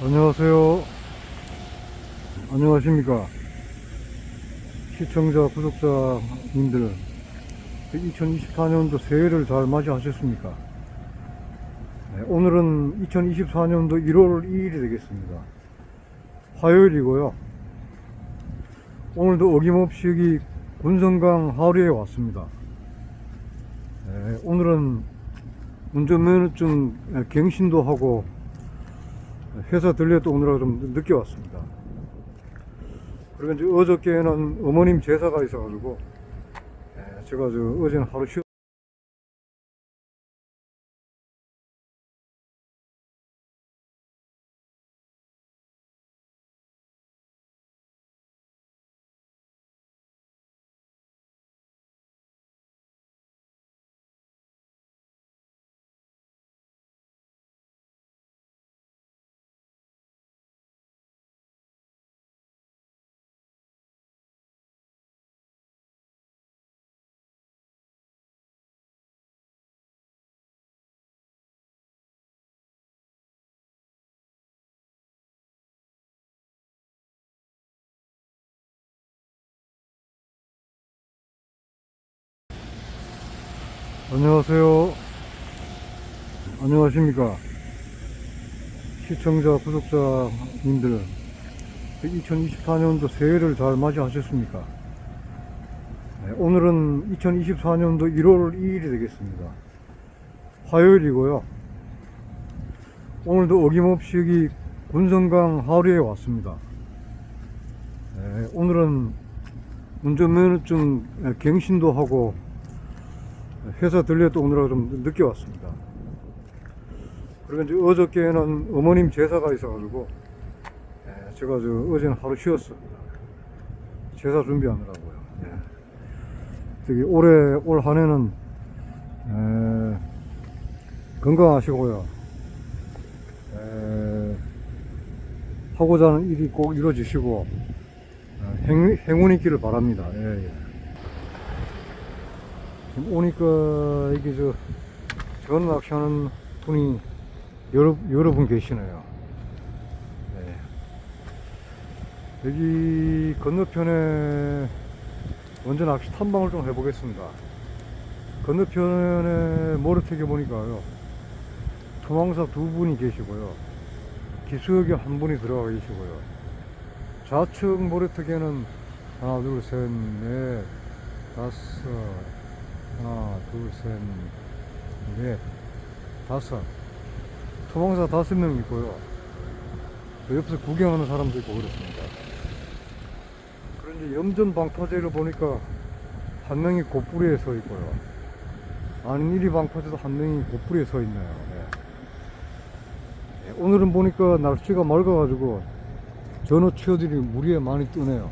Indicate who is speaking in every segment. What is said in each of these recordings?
Speaker 1: 안녕하세요. 안녕하십니까. 시청자, 구독자님들. 2024년도 새해를 잘 맞이하셨습니까? 네, 오늘은 2024년도 1월 2일이 되겠습니다. 화요일이고요. 오늘도 어김없이 여기 군성강 하루에 왔습니다. 네, 오늘은 운전면허증 갱신도 하고 회사 들려도 오느라 좀 늦게 왔습니다. 그리고 이제 어저께는 어머님 제사가 있어가지고 예, 제가 저 어제는 하루 쉬. 안녕하세요. 안녕하십니까. 시청자, 구독자님들. 2024년도 새해를 잘 맞이하셨습니까? 네, 오늘은 2024년도 1월 2일이 되겠습니다. 화요일이고요. 오늘도 어김없이 군성강 하루에 왔습니다. 네, 오늘은 운전면허증 갱신도 하고 회사 들려도 오느라 좀 늦게 왔습니다. 그리고 이제 어저께는 어머님 제사가 있어가지고 예, 제가 저 어제는 하루 쉬었습니다. 제사 준비하느라고요. 예. 저기 올해 올 한해는 에, 건강하시고요. 에, 하고자 하는 일이 꼭 이루어지시고 어, 행, 행운 있기를 바랍니다. 예, 예. 지금 오니까 이게 저, 전 낚시하는 분이 여러, 여러 분 계시네요. 네. 여기 건너편에 먼저 낚시 탐방을 좀 해보겠습니다. 건너편에 모래택에 보니까요. 토망사 두 분이 계시고요. 기수역에 한 분이 들어가 계시고요. 좌측 모래택에는 하나, 둘, 셋, 넷, 다섯, 하나, 둘, 셋, 넷, 다섯. 토방사 다섯 명 있고요. 그 옆에서 구경하는 사람도 있고 그렇습니다. 그런데 염전 방파제를 보니까 한 명이 곧부리에 서 있고요. 이리 방파제도 한 명이 곧부리에 서 있네요. 네. 네, 오늘은 보니까 날씨가 맑아가지고 전어 치어들이 물 위에 많이 뜨네요.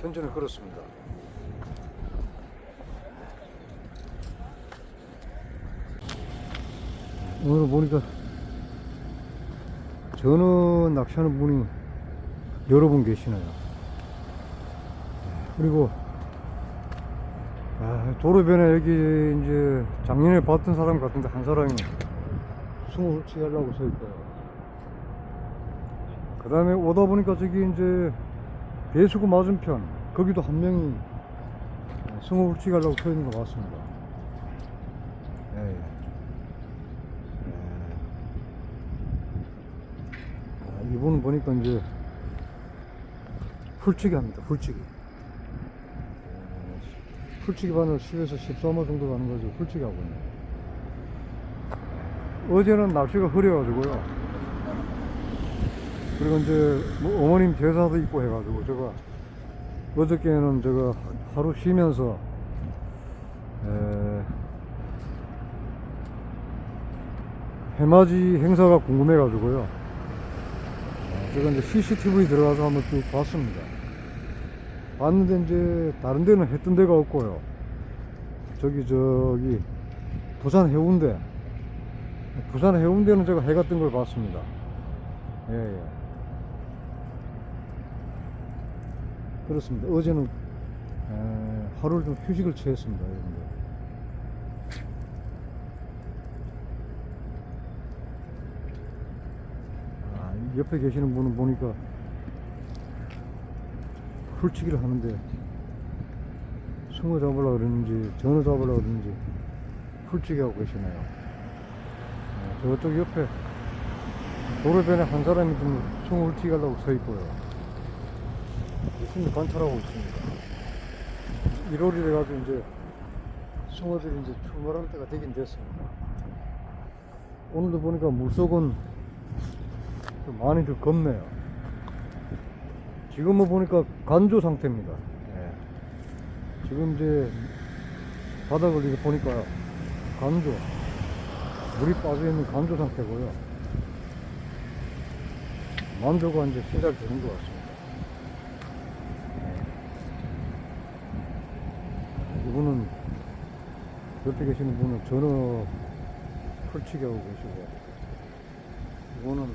Speaker 1: 현재는 그렇습니다. 오늘 보니까 전어 낚시하는 분이 여러 분 계시네요. 그리고 아, 도로변에 여기 이제 작년에 봤던 사람 같은데 한 사람이 숨을 훌치게 하려고 서 있고요. 그 다음에 오다 보니까 저기 이제 배수구 맞은편 거기도 한 명이 숨을 훌치게 하려고 서 있는 것 같습니다. 예, 예. 아, 이분은 보니까 이제 훌치기 합니다. 훌치기. 어, 훌치기 바늘 10에서 13호 정도 가는 거죠. 훌치기 하고 있네요. 어제는 날씨가 흐려가지고요. 그리고 이제 뭐 어머님 제사도 있고 해가지고 제가 어저께는 제가 하루 쉬면서 에, 해맞이 행사가 궁금해가지고요. 어, 제가 이제 CCTV 들어가서 한번 쭉 봤습니다. 봤는데 이제 다른 데는 했던 데가 없고요. 저기 저기 부산 해운대 부산 해운대는 제가 뜬걸 봤습니다. 예, 예. 그렇습니다. 어제는 에, 하루를 좀 휴식을 취했습니다, 여러분들. 아, 옆에 계시는 분은 보니까 훌치기를 하는데 숨어 잡으려고 그러는지 전어 잡으려고 그러는지 훌치기 하고 계시네요. 네, 저쪽 옆에 도로변에 한 사람이 좀 숨을 훌치기 하려고 서 있고요. 열심히 관찰하고 있습니다 1월이 돼가지고 이제 숭어들이 이제 출몰할 때가 되긴 됐습니다 오늘도 보니까 물속은 좀 많이 좀 겁네요. 지금은 보니까 간조 상태입니다. 예. 지금 이제 바닥을 이렇게 보니까 간조, 물이 빠져 있는 간조 상태고요. 만조가 이제 시작되는 것 같습니다. 예. 이분은 옆에 계시는 분은 전어 풀치기 하고 계시고 이거는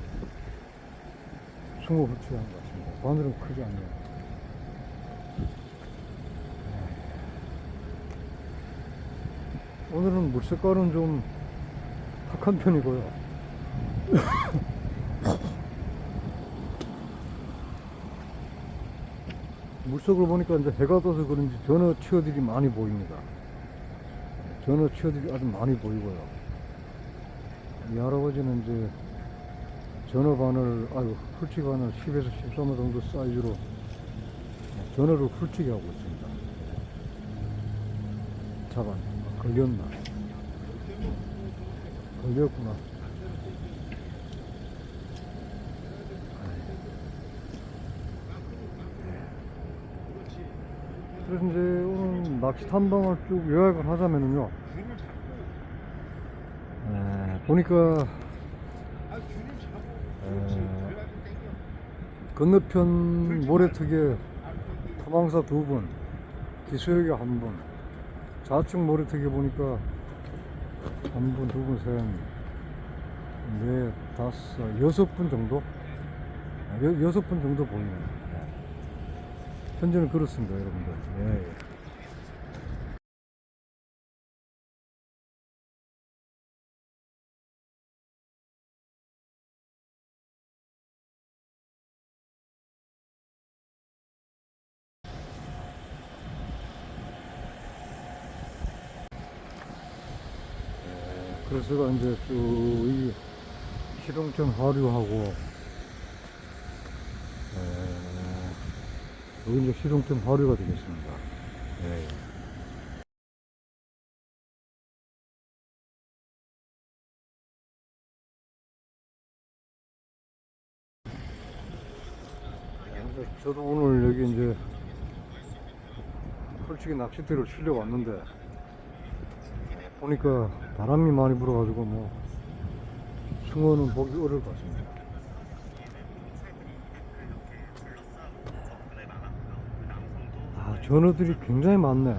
Speaker 1: 숭어 풀치기 하는 것 같습니다. 바늘은 크지 않네요. 오늘은 물 색깔은 좀 탁한 편이고요. 물속을 보니까 이제 해가 떠서 그런지 전어 치어들이 많이 보입니다. 전어 치어들이 아주 많이 보이고요. 이 할아버지는 이제 전어 바늘, 아유, 풀치기 바늘 10에서 13호 정도 사이즈로 전어를 풀치기 하고 있습니다. 잡았네. 아, 걸렸나? 걸렸구나. 그래서 이제 오늘 낚시 탐방을 쭉 요약을 하자면은요. 에, 보니까 에, 건너편 모래특에 토방사 두 분, 기수역에 한 분, 좌측 모래특에 보니까 한 분, 두 분, 셋, 넷, 다섯, 여섯 분 정도? 아, 여, 여섯 분 정도 보이네요. 예. 현재는 그렇습니다, 여러분들. 예, 예. 그래서 제가 이제 쭉이 실용청 하류하고 여기 이제 실용청 하류가 되겠습니다. 예, 예. 그래서 저도 오늘 여기 이제 솔직히 낚싯대를 치려고 왔는데 보니까 바람이 많이 불어가지고 뭐 숭어는 보기 어려울 것 같습니다. 아 전어들이 굉장히 많네.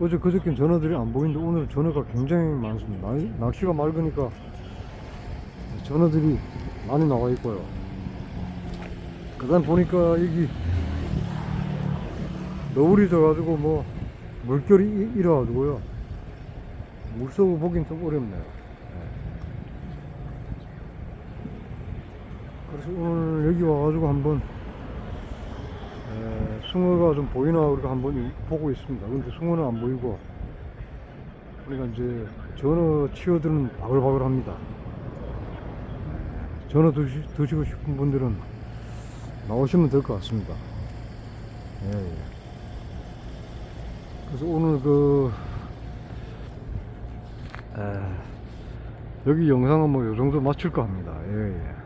Speaker 1: 어제 그저께 전어들이 안 보이는데 오늘 전어가 굉장히 많습니다. 날- 날씨가 맑으니까 전어들이 많이 나와 있고요. 그다음 보니까 여기 너울이 져가지고 뭐 물결이 이- 일어가지고요 물속을 보긴 좀 어렵네요 예. 그래서 오늘 여기 와가지고 한번 에, 숭어가 좀 보이나 우리가 한번 보고 있습니다 근데 숭어는 안 보이고 그러니까 이제 전어 치어들은 바글바글합니다 전어 드시, 드시고 싶은 분들은 나오시면 될 것 같습니다 예, 예. 그래서 오늘 그 에, 여기 영상은 뭐 요 정도 마칠까 합니다. 예, 예.